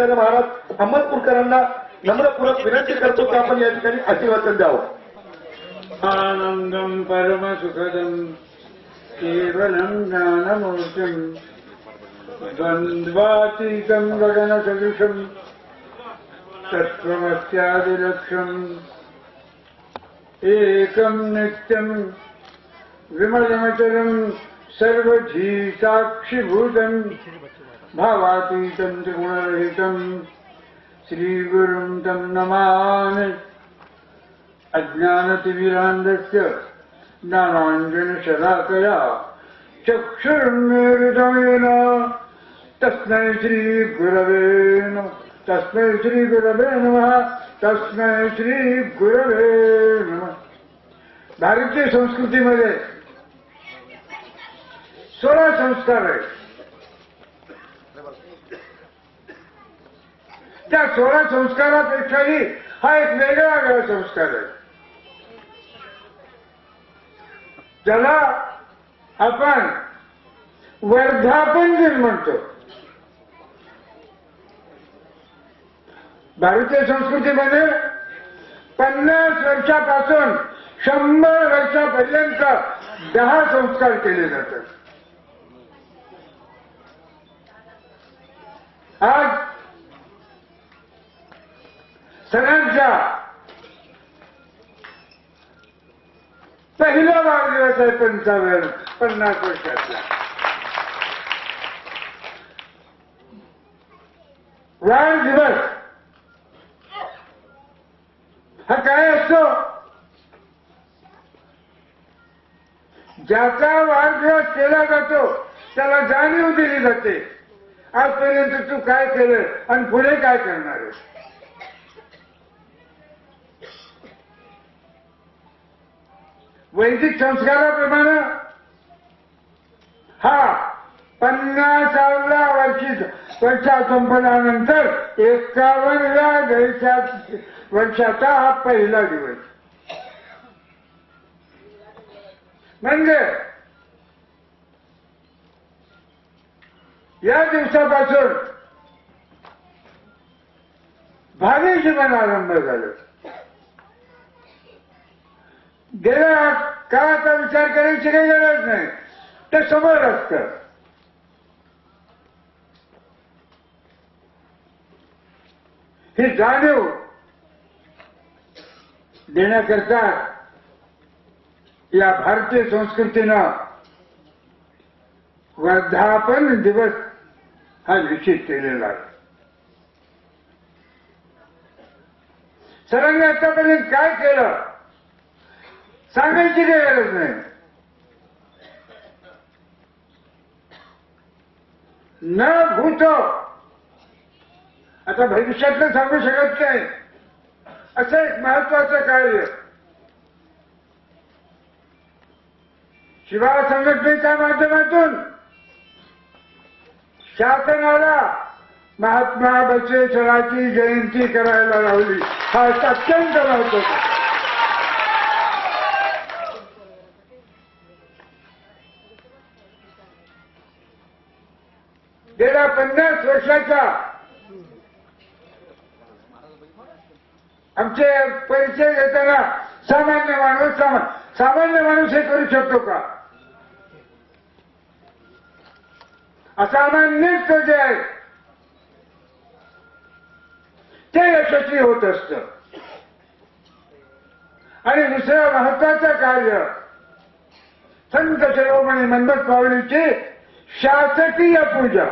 आचार्य महाराज अहमदपूरकरांना नम्रपूर्वक विनंती करतो की आपण या ठिकाणी आशीर्वाद द्यावं. आनंदम परम सुखदम केवलम केवलम् द्वंद्वातीतम गगन सदृशम तत्त्वमस्यादिलक्ष्यम् एकम नित्यम विमलमचरम सर्वधी साक्षिभूतम् भावातीतम् त्रिगुणरहितम् श्रीगुरुम् तम् नमामि अज्ञानतिमिरान्धस्य ज्ञानाञ्जनशलाकया चक्षुर्मेरुदमेन तस्मै श्रीगुरवे नमः तस्मै श्रीगुरवे नमः तस्मै श्रीगुरवे नमः भारतीय संस्कृतीमध्ये सोळा संस्कार आहेत. त्या सोळा संस्कारापेक्षाही हा एक वेगळा वेगळा संस्कार आहे. त्याला आपण वर्धापन दिन म्हणतो. भारतीय संस्कृतीमध्ये पन्नास वर्षापासून शंभर वर्षापर्यंत दहा संस्कार केले जातात. आज सणांचा पहिला वाढदिवस आहे पंचावन्न पन्नास वर्षातला वाढदिवस हा काय असतो? ज्याचा वाढदिवस केला जातो त्याला जाणीव दिली जाते. आजपर्यंत तू काय केलं आणि पुढे काय करणार आहे वैदिक संस्काराप्रमाणे हा पन्नासाव्या वर्षी वर्षा संपल्यानंतर एकावन्नव्या वर्षात वर्षाचा हा पहिला दिवस. म्हणजे या दिवसापासून भावी जीवन आरंभ झालं. गेल्या काळाचा विचार करायची काही गरज नाही. ते समोर असतं. ही जाणीव देण्याकरता या भारतीय संस्कृतीनं वर्धापन दिवस हा निश्चित केलेला आहे. सरांनी आतापर्यंत काय केलं? सांगायची काही गरज नाही. न भूत. आता भविष्यातलं सांगू शकत नाही असं एक महत्वाचं कार्य. शिवा संघटनेच्या माध्यमातून शासनाला महात्मा बसवेश्वराची जयंती करायला लावली. हा अत्यंत महत्त्वाचा गेल्या पन्नास वर्षाच्या आमचे परिचय घेताना सामान्य माणूस सामान्य माणूस हे करू शकतो का? असामान्यच जे आहे ते यशस्वी होत असत. आणि दुसरं महत्वाचं कार्य संत शिरोमणी मंदत पावलीची शासकीय पूजा.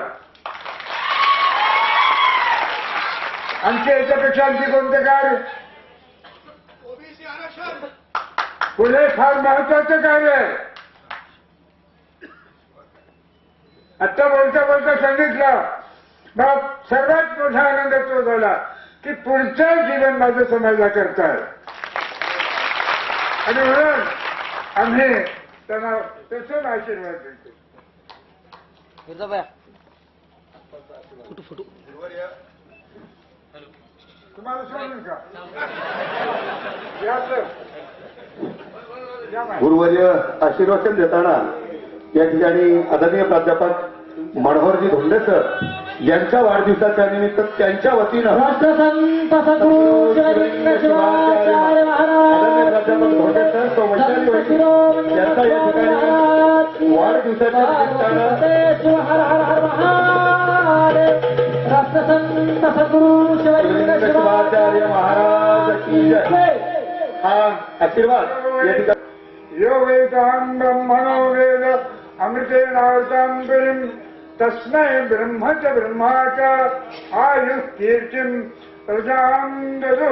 आमच्या याच्यापेक्षा आणखी कोणतं कार्य? पुढे फार महत्वाचं कार्य आहे. आता बोलता बोलता सांगितलं मग सर्वात मोठा आनंद तो झाला की पुढचं जीवन माझं समाजा करताय. आणि म्हणून आम्ही त्यांना तसं आशीर्वाद देतो. फोटो फोटो तुम्हाला सांगू का. गुरुवर्य आशीर्वचन देताना या ठिकाणी आदरणीय प्राध्यापक मनोहरजी धोंडे सर यांच्या वाढदिवसाच्या निमित्त त्यांच्या वतीनं प्राध्यापक धोंडे सर, तो वैशाली संत वैद्य शिरोमणी यांचा या ठिकाणी वाढदिवसाच्या निमित्तानं सद्गुरु शिवाचार्य महाराज की जय. हा आशीर्वाद या ठिकाणी. ब्रह्मणो वेद तस्मै ब्रह्म च ब्रह्मा च आयुः कीर्तिम् प्रजां ददु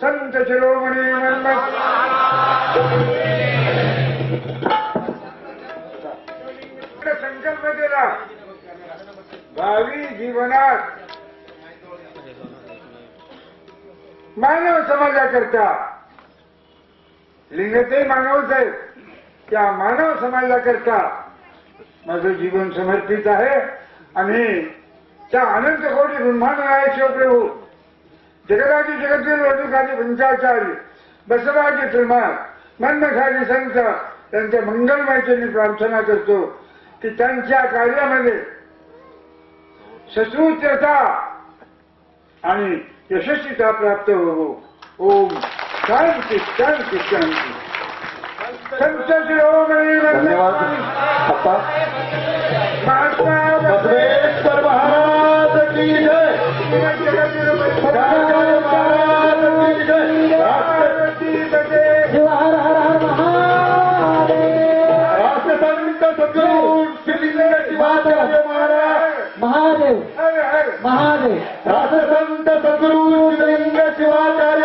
संत शिरोमणि संकल्प केला। भावी जीवनात मानव समाजाकरता लिंगते मानवच आहे त्या मानव समाजाकरता माझं जीवन समर्पित आहे आणि त्या अनंत कोटी ब्रह्मांडाय शिवप्रभू जगदाची जगतील वटुकाची पंचाचार्य बसवाची प्रमाण मनखाली संत त्यांच्या मंगलमयची मी प्रार्थना करतो की त्यांच्या कार्यामध्ये ससूत्रता आणि यशस्वीता प्राप्त होवो. ओम शांती शांती शांती. संत शिरोमणी धन्यवाद. महात्मा बसवेश्वर महाराज की जय। महादेव महादेव। राष्ट्रसंत सद्गुरू श्रीलिंग शिवाचार्य